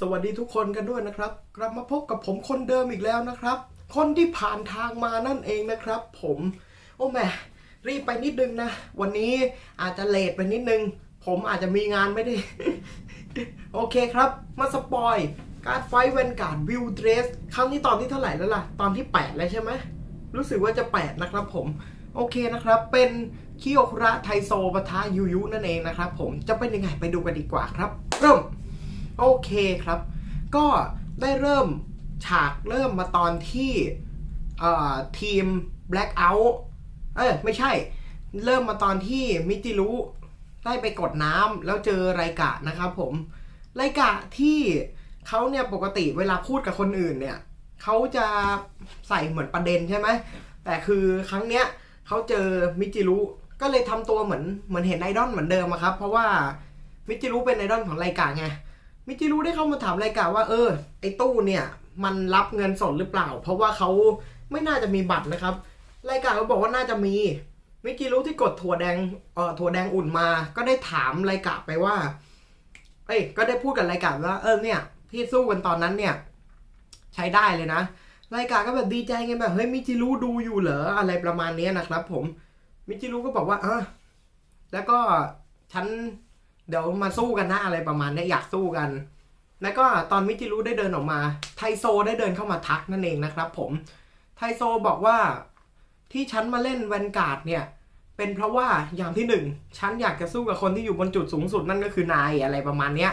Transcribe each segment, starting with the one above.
สวัสดีทุกคนกันด้วยนะครับ กลับมาพบกับผมคนเดิมอีกแล้วนะครับ คนที่ผ่านทางมานั่นเองนะครับ ผม โอ้แม่รีบไปนิดนึงนะ วันนี้อาจจะเลทไปนิดนึง ผมอาจจะมีงานไม่ได้ โอเคครับ มาสปอยการไฟท์แวนการ์ดวิวเดรสครั้งนี้ตอนที่เท่าไหร่แล้วล่ะ ตอนที่ 8 แล้วใช่ไหมรู้สึกว่าจะ 8 นะครับผมโอเคนะครับ เป็นคิโอคุระไทโซปะทะยูยุนั่นเองนะครับผมจะเป็นยังไงไปดูกันดีกว่าครับ เริ่ม โอเคครับ ก็ได้เริ่มฉากเริ่มมาตอนที่เอ่อทีม Blackout เอ้ยไม่ใช่ เริ่มมาตอนที่มิจิรุได้ไปกดน้ำแล้วเจอไรกะนะครับผม ไรกะที่เขาเนี่ยปกติเวลาพูดกับคนอื่นเนี่ยเขาจะใส่เหมือนประเด็นใช่ไหม แต่คือครั้งเนี้ยเขาเจอมิจิรุก็เลยทำตัวเหมือนเหมือนเห็นไอดอลเหมือนเดิมครับ เพราะว่ามิจิรุเป็นไอดอลของไรกะไง มิจิรุได้เข้ามาถามรายการว่า เออ ไอ้ตู้เนี่ย มันรับเงินสดหรือเปล่า เพราะว่าเขาไม่น่าจะมีบัตรนะครับ รายการก็บอกว่าน่าจะมี มิจิรุที่กดถั่วแดงเอ่อถั่วแดงอุ่นมา ก็ได้ถามรายการไปว่า เอ้ย ก็ได้พูดกับรายการว่า เออเนี่ยที่สู้กันตอนนั้นเนี่ย ใช้ได้เลยนะรายการก็แบบดีใจไงแบบเฮ้ยมิจิรุดูอยู่เหรออะไรประมาณนี้นะครับ ผมมิจิรุก็บอกว่าเออแล้วก็ฉัน เดี๋ยวมาสู้กันนะอะไรประมาณนี้อยากสู้กัน แล้วก็ตอนมิจิรุได้เดินออกมา ไทโซได้เดินเข้ามาทักนั่นเองนะครับ ผม ไทโซบอกว่าที่ฉันมาเล่นแวนการ์ดเนี่ย เป็นเพราะว่าอย่างที่หนึ่งฉันอยากจะสู้กับคนที่อยู่บนจุดสูงสุดนั่นก็คือนายอะไรประมาณเนี้ย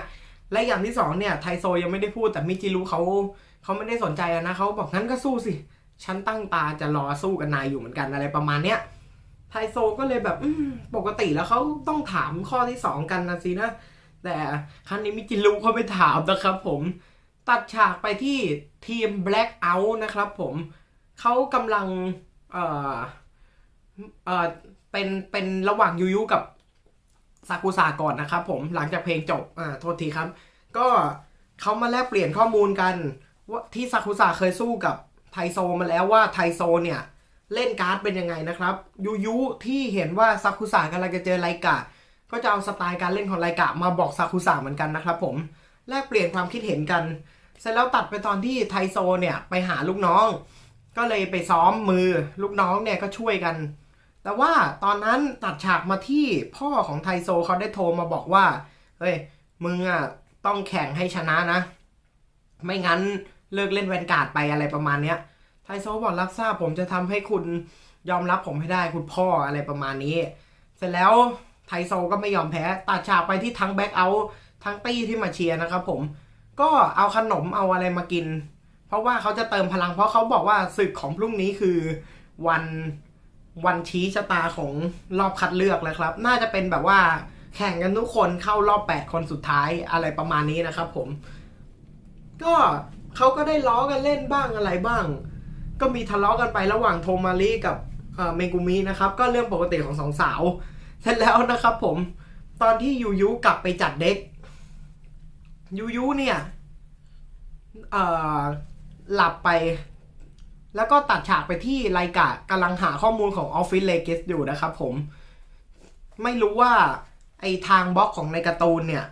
และอย่างที่สองเนี่ยไทโซยังไม่ได้พูดแต่มิจิรุเขาเขาไม่ได้สนใจนะเขาบอกงั้นก็สู้สิ ฉันตั้งตาจะรอสู้กับนายอยู่เหมือนกันอะไรประมาณเนี้ย ไทโซก็เลยแบบอืมปกติแล้วเขาต้องถามข้อที่สองกันนะสินะ แต่ครั้งนี้มิจิรุเขาไม่ถามนะครับผม ตัดฉากไปที่ทีม Blackout นะครับผมเขากำลังเอ่อเอ่อเป็นเป็นระหว่างยูยุกับซากุสะก่อนนะครับผมหลังจากเพลงจบอ่าโทษทีครับ ก็เขามาแลกเปลี่ยนข้อมูลกันว่าที่ซากุสะเคยสู้กับไทโซมาแล้วว่าไทโซเนี่ย เล่นการ์ดเป็นยังไงนะครับยูยุที่เห็นว่าซากุสะกำลังจะเจอไรกะ ก็จะเอาสไตล์การเล่นของไรกะมาบอกซากุสะเหมือนกันนะครับผมแลกเปลี่ยนความคิดเห็นกัน เสร็จแล้วตัดไปตอนที่ไทโซเนี่ยไปหาลูกน้อง ก็เลยไปซ้อมมือลูกน้องเนี่ยก็ช่วยกัน แต่ว่าตอนนั้นตัดฉากมาที่พ่อของไทโซเขาได้โทรมาบอกว่าเฮ้ยมึงอะต้องแข่งให้ชนะนะ ไม่งั้นเลิกเล่นแวนการ์ดไปอะไรประมาณเนี้ย ไทโซบอกรับทราบผมจะทำให้คุณยอมรับผมให้ได้คุณพ่ออะไรประมาณนี้ เสร็จแล้วไทโซก็ไม่ยอมแพ้ตัดฉากไปที่ทั้งแบ็กเอาท์ทั้งตี้ที่มาเชียร์นะครับผมก็เอาขนมเอาอะไรมากิน เพราะว่าเขาจะเติมพลังเพราะเขาบอกว่าศึกของพรุ่งนี้คือวันวันชี้ชะตาของรอบคัดเลือกแล้วครับ น่าจะเป็นแบบว่าแข่งกันทุกคนเข้ารอบ 8 คนสุดท้ายอะไรประมาณนี้นะครับผม ก็เขาก็ได้ล้อกันเล่นบ้างอะไรบ้าง ก็มีทะเลาะกันไประหว่างโทมาริกับเมกุมินะครับ ก็เรื่องปกติของสองสาวเสร็จแล้วนะครับผมตอนที่ยูยุกลับไปจัดเด็กยูยุเนี่ยเออหลับไป แล้วก็ตัดฉากไปที่ไลกะกำลังหาข้อมูลของออฟฟิศเลกิสอยู่นะครับผม ไม่รู้ว่าไอทางบล็อกของในการ์ตูนเนี่ย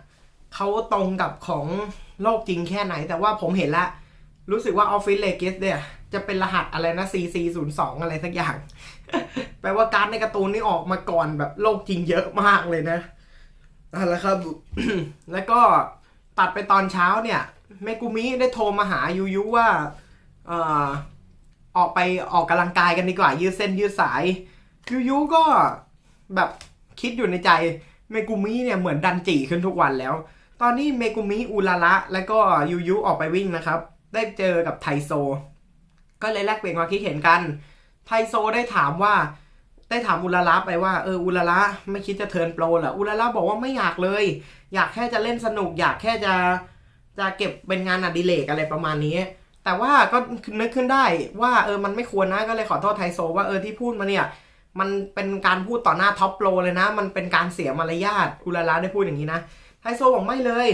เขาตรงกับของโลกจริงแค่ไหน แต่ว่าผมเห็นแล้ว รู้สึกว่าออฟฟิศเลกิสเนี่ย จะเป็นรหัสอะไรนะ CC 0 2 อะไรสักอย่าง แปลว่าการดในการ์ตูนนี่ออกมาก่อนแบบโลกจริงเยอะมากเลยนะนั่นแหละครับ แล้วก็ตัดไปตอนเช้าเนี่ยเมกุมิได้โทรมาหายูยุว่าเอ่อออกไปออกกำลังกายกันดีกว่า ยืดเส้นยืดสายยูยุก็แบบคิดอยู่ในใจเมกุมิเนี่ยเหมือนดันจีขึ้นทุกวันแล้ว ตอนนี้เมกุมิอุลาระและก็ยูยุออกไปวิ่งนะครับ ได้เจอกับไทโซ ก็เลยแลกเปลี่ยนความคิดเห็นกัน ไทโซได้ถามว่าได้ถามอุลาระไปว่าเอออุลาระไม่คิดจะเทิร์นโปรเหรออุลาระบอกว่าไม่อยากเลย อยากแค่จะเล่นสนุก อยากแค่จะจะเก็บเป็นงานอดิเรกอะไรประมาณนี้ แต่ว่าก็นึกขึ้นได้ว่าเออมันไม่ควรนะก็เลยขอโทษไทโซว่าเออที่พูดมาเนี่ยมันเป็นการพูดต่อหน้าท็อปโปรเลยนะ มันเป็นการเสียมารยาทอุลาระได้พูดอย่างนี้นะไทโซบอกไม่เลย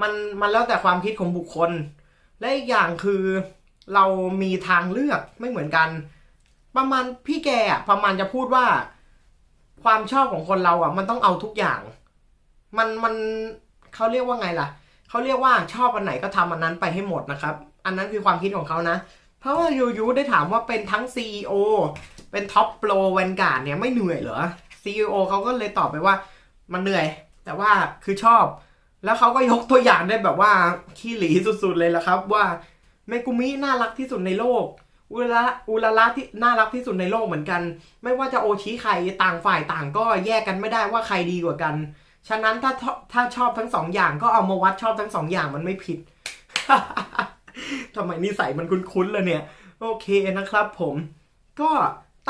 มันมันแล้วแต่ความคิดของบุคคล และอีกอย่างคือเรามีทางเลือกไม่เหมือนกัน ประมาณพี่แกประมาณจะพูดว่า ความชอบของคนเราอะ มันต้องเอาทุกอย่าง มันมันเขาเรียกว่าไงล่ะเขาเรียกว่าชอบอันไหนก็ทำอันนั้นไปให้หมดนะครับ อันนั้นคือความคิดของเขานะ เพราะว่ายูยูได้ถามว่าเป็นทั้ง CEO เป็นท็อปโปรแวนการ์ดเนี่ยไม่เหนื่อยเหรอ CEO เขาก็เลยตอบไปว่ามันเหนื่อย แต่ว่าคือชอบ แล้วเขาก็ยกตัวอย่างได้แบบว่าขี้หลีสุดๆเลยละครับ ว่าเมกุมิน่ารักที่สุดในโลกอุระอุระละที่น่ารักที่สุดในโลกเหมือนกัน ไม่ว่าจะโอชิใครต่างฝ่ายต่างก็แยกกันไม่ได้ว่าใครดีกว่ากัน ฉะนั้นถ้าถ้าชอบทั้งสองอย่างก็เอามาวัดชอบทั้งสองอย่างมันไม่ผิดทำไมนิสัยมันคุ้นๆเลยเนี่ย โอเคนะครับผม ก็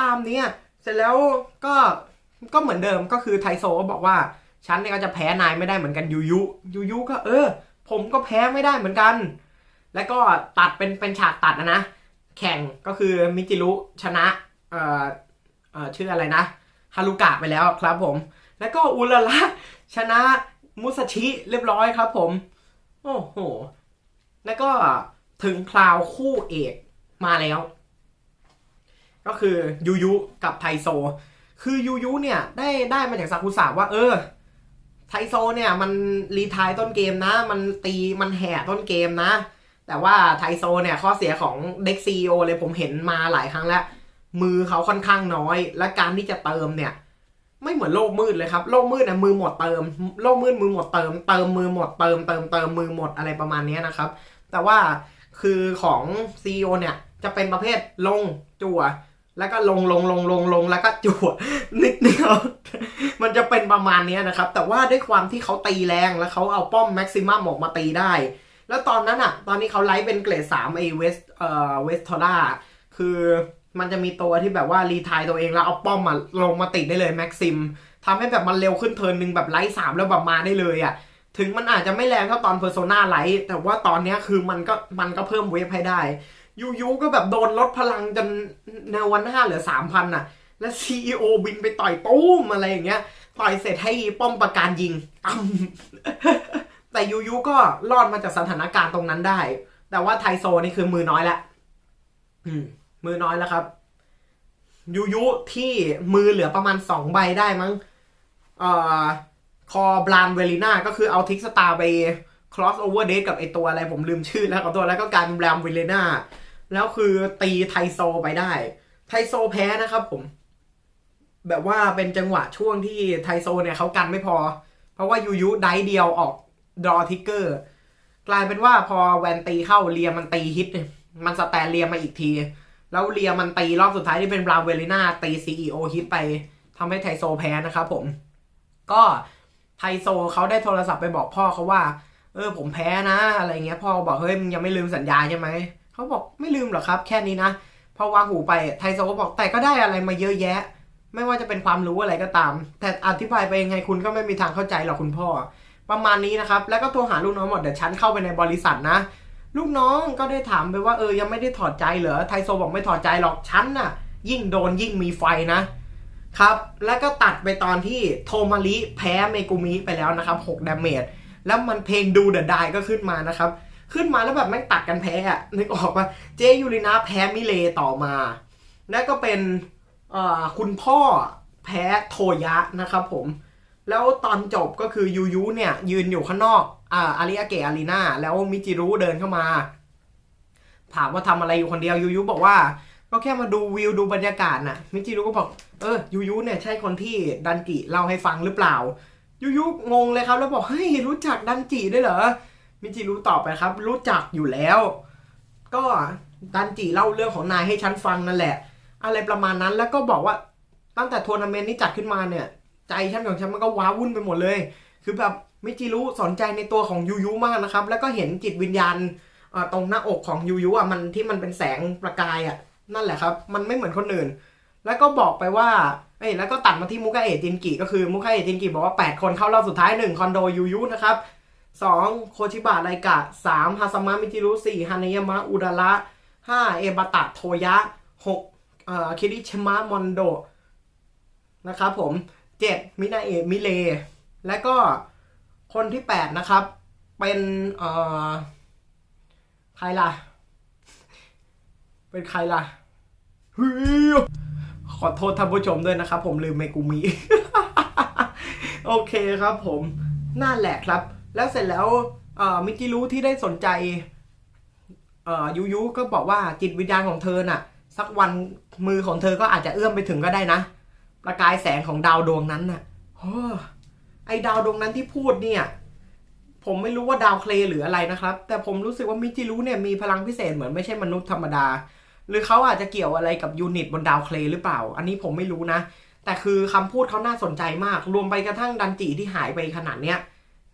ตามเนี้ยเสร็จแล้วก็ก็เหมือนเดิมก็คือไทโซก็บอกว่า ฉันเนี่ยก็จะแพ้นายไม่ได้เหมือนกันยูยุยูยุก็เออ ผมก็แพ้ไม่ได้เหมือนกัน แล้วก็ตัดเป็นเป็นฉากตัดนะนะ แข่งก็คือมิจิรุชนะเอ่อเอ่อชื่ออะไรนะฮารุกะไปแล้วครับผม แล้วก็อุระละชนะมุสชิเรียบร้อยครับผม โอ้โห แล้วก็ถึงคราวคู่เอกมาแล้ว ก็คือยูยุกับไทโซ คือยูยุเนี่ยได้ได้มาจากซากุสะว่าเออ ไทโซเนี่ยมันรีทายต้นเกมนะ มันตีมันแห่ต้นเกมนะ แต่ว่าไทโซเนี่ยข้อเสียของเด็กซีโอเลยผมเห็นมาหลายครั้งแล้ว มือเขาค่อนข้างน้อย และการที่จะเติมเนี่ย ไม่เหมือนโลกมืดเลยครับ โลกมืดนะมือหมดเติม โลกมืดมือหมดเติม เติมมือหมดเติมเติมเติมมือหมดอะไรประมาณนี้นะครับ แต่ว่าคือของ CEO เนี่ยจะเป็นประเภทลงจั่ว แล้วก็ลงลงลงลงลงแล้วก็จั่วนิดเดียว มันจะเป็นประมาณนี้นะครับ แต่ว่าด้วยความที่เขาตีแรงแล้วเขาเอาป้อมแม็กซิมัมออกมาตีได้ แล้วตอนนั้นอะ ตอนนี้เขาไลฟ์เป็นเกรด3ไอเวสเอ่อเวสทอร่าคือมันจะมีตัวที่แบบว่ารีทายตัวเองแล้วเอาป้อมมาลงมาติดได้เลยแม็กซิมทำให้แบบมันเร็วขึ้นเทิร์นหนึ่งแบบไลฟ์สามแล้วแบบมาได้เลยอะถึงมันอาจจะไม่แรงเท่าตอน Persona ไลท์แต่ว่าตอนนี้คือมันก็มันก็เพิ่มเวฟให้ได้ ยูยูก็แบบโดนลดพลังจนในวันห้าเหลือสามพันอะ แล้ว CEO บินไปต่อยตุ้มอะไรอย่างเงี้ย ต่อยเสร็จให้ป้อมประการยิงตั้มแต่ยูยูก็รอดมาจากสถานการณ์ตรงนั้นได้ แต่ว่าไทโซนี่คือมือน้อยล้วอืมมือน้อยแล้วครับ ยูยูที่มือเหลือประมาณสองใบได้มั้งเอ่อคอบลานเวลิน่าก็คือเอาทิกสตาร์ไป cross over date กับไอตัวอะไรผมลืมชื่อแล้วกับตัวแล้วก็กายเป็นบลานเวลิน่า แล้วคือตีไทโซไปได้ ไทโซแพ้นะครับผม แบบว่าเป็นจังหวะช่วงที่ไทโซเนี่ยเขากันไม่พอ เพราะว่ายูยูได้เดียวออกดรอทิกเกอร์ กลายเป็นว่าพอแวนตีเข้าเรียมันตีฮิตเนี่ยมันสแตนเรียมาอีกที แล้วเรียมันตีรอบสุดท้ายที่เป็นบราวเวลิน่าตีซีอีโอฮิตไปทำให้ไทโซแพ้นะครับผม ก็ไทโซเขาได้โทรศัพท์ไปบอกพ่อเขาว่า เออผมแพ้นะ อะไรเงี้ยพ่อบอกเฮ้ยมึงยังไม่ลืมสัญญาใช่ไหม เขาบอกไม่ลืมหรอกครับ แค่นี้นะพอวางหูไปไทโซก็บอกแต่ก็ได้อะไรมาเยอะแยะ ไม่ว่าจะเป็นความรู้อะไรก็ตาม แต่อธิบายไปยังไงคุณก็ไม่มีทางเข้าใจหรอกคุณพ่อ ประมาณนี้นะครับ แล้วก็โทรหาลูกน้องหมดเดี๋ยวฉันเข้าไปในบริษัทนะ ลูกน้องก็ได้ถามไปว่าเออยังไม่ได้ถอดใจเหรอไทโซบอกไม่ถอดใจหรอกฉันน่ะ ยิ่งโดนยิ่งมีไฟนะครับ แล้วก็ตัดไปตอนที่โทมาริแพ้เมกุมิไปแล้วนะครับ6ดาเมจแล้วมันเพลงดูเดอะไดก็ขึ้นมานะครับ ขึ้นมาแล้วแบบไม่งตัดกันแพ้อะนึกออกว่าเจยูรินาแพ้มิเลต่อมา แล้วก็เป็นคุณพ่อแพ้โทยะนะครับผม แล้วตอนจบก็คือยูยูเนี่ย ยืนอยู่ข้างนอกอ่าอาริอาเกะอารีนาแล้วมิจิรุเดินเข้ามา ถามว่าทำอะไรอยู่คนเดียวยูยูบอกว่า ก็แค่มาดูวิวดูบรรยากาศน่ะ มิจิรุก็บอกเออยูยูเนี่ยใช่คนที่ดันจิเล่าให้ฟังหรือเปล่ายูยูงงเลยครับ แล้วบอกเฮ้ยรู้จักดันจิด้วยเหรอ มิจิรุตอบไปครับ รู้จักอยู่แล้ว ก็ดันจิเล่าเรื่องของนายให้ฉันฟังนั่นแหละ อะไรประมาณนั้นแล้วก็บอกว่าตั้งแต่ทัวร์นาเมนต์นี้จัดขึ้นมาเนี่ย ใจฉันของฉันมันก็ว้าวุ่นไปหมดเลย คือแบบมิจิรุสนใจในตัวของยูยูมากนะครับ แล้วก็เห็นจิตวิญญาณตรงหน้าอกของยูยูอะมันที่มันเป็นแสงประกายอะนั่นแหละครับ มันไม่เหมือนคนอื่น แล้วก็บอกไปว่าเอ้ยแล้วก็ตัดมาที่มุกาเอะจินกิก็คือมุกาเอะจินกิบอกว่า 8 คนเข้ารอบสุดท้าย1คอนโดยูยูนะครับ 2 โคชิบะไรกะ 3 ฮาซามะมิจิรุ4ฮานายามะอุดาระ 5 เอบาตะโทยะ 6 เอ่อคิริชิมะมอนโดนะครับผม 7 มินาเอะมิเล และก็คนที่ 8 นะครับ เป็นเอ่อใครล่ะ เป็นใครล่ะฮขอโทษท่านผู้ชมด้วยนะครับ ผมลืมเมกุมิ โอเคครับผมนั่นแหละครับ แล้วเสร็จแล้วมิจิรุที่ได้สนใจเอ่อยูยูก็บอกว่าจิตวิญญาณของเธอน่ะ สักวันมือของเธอก็อาจจะเอื้อมไปถึงก็ได้นะ ประกายแสงของดาวดวงนั้นน่ะโอ้ไอดาวดวงนั้นที่พูดเนี่ย ผมไม่รู้ว่าดาวเคลหรืออะไรนะครับ แต่ผมรู้สึกว่ามิจิรุเนี่ยมีพลังพิเศษเหมือนไม่ใช่มนุษย์ธรรมดา หรือเขาอาจจะเกี่ยวอะไรกับยูนิตบนดาวเคลหรือเปล่า อันนี้ผมไม่รู้นะ แต่คือคำพูดเขาน่าสนใจมาก รวมไปกระทั่งดันจิที่หายไปขนาดเนี้ย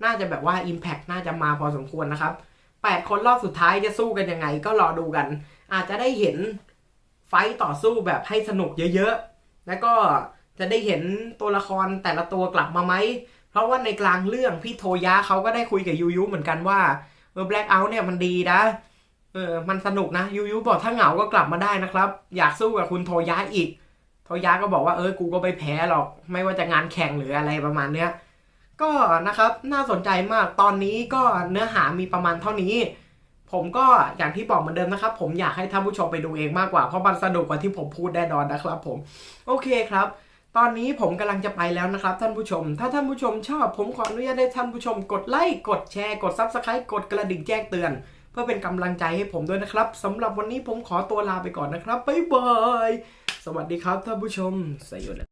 น่าจะแบบว่า Impact น่าจะมาพอสมควรนะครับ 8 คนรอบสุดท้ายจะสู้กันยังไง ก็รอดูกัน อาจจะได้เห็นไฟต์ต่อสู้แบบให้สนุกเยอะๆ แล้วก็จะได้เห็นตัวละครแต่ละตัวกลับมาไหม เพราะว่าในกลางเรื่องพี่โทยะเขาก็ได้คุยกับยูยูเหมือนกันว่าเออแบล็คเอาท์เนี่ยมันดีนะเออมันสนุกนะยูยูบอกถ้าเหงาก็กลับมาได้นะครับ อยากสู้กับคุณโทยะอีก โทยะก็บอกว่าเออกูก็ไปแพ้หรอก ไม่ว่าจะงานแข่งหรืออะไรประมาณเนี้ย ก็นะครับน่าสนใจมากตอนนี้ก็เนื้อหามีประมาณเท่านี้ ผมก็อย่างที่บอกเหมือนเดิมนะครับ ผมอยากให้ท่านผู้ชมไปดูเองมากกว่าเพราะมันสนุกกว่าที่ผมพูดแน่นอนนะครับ ผม โอเคครับ ตอนนี้ผมกำลังจะไปแล้วนะครับ ท่านผู้ชม ถ้าท่านผู้ชมชอบ ผมขออนุญาตให้ท่านผู้ชม กดไลค์กดแชร์กด Subscribe กดกระดิ่งแจ้งเตือน เพื่อเป็นกำลังใจให้ผมด้วยนะครับสำหรับวันนี้ผมขอตัวลาไปก่อนนะครับบ๊ายบายสวัสดีครับท่านผู้ชมสวัสดี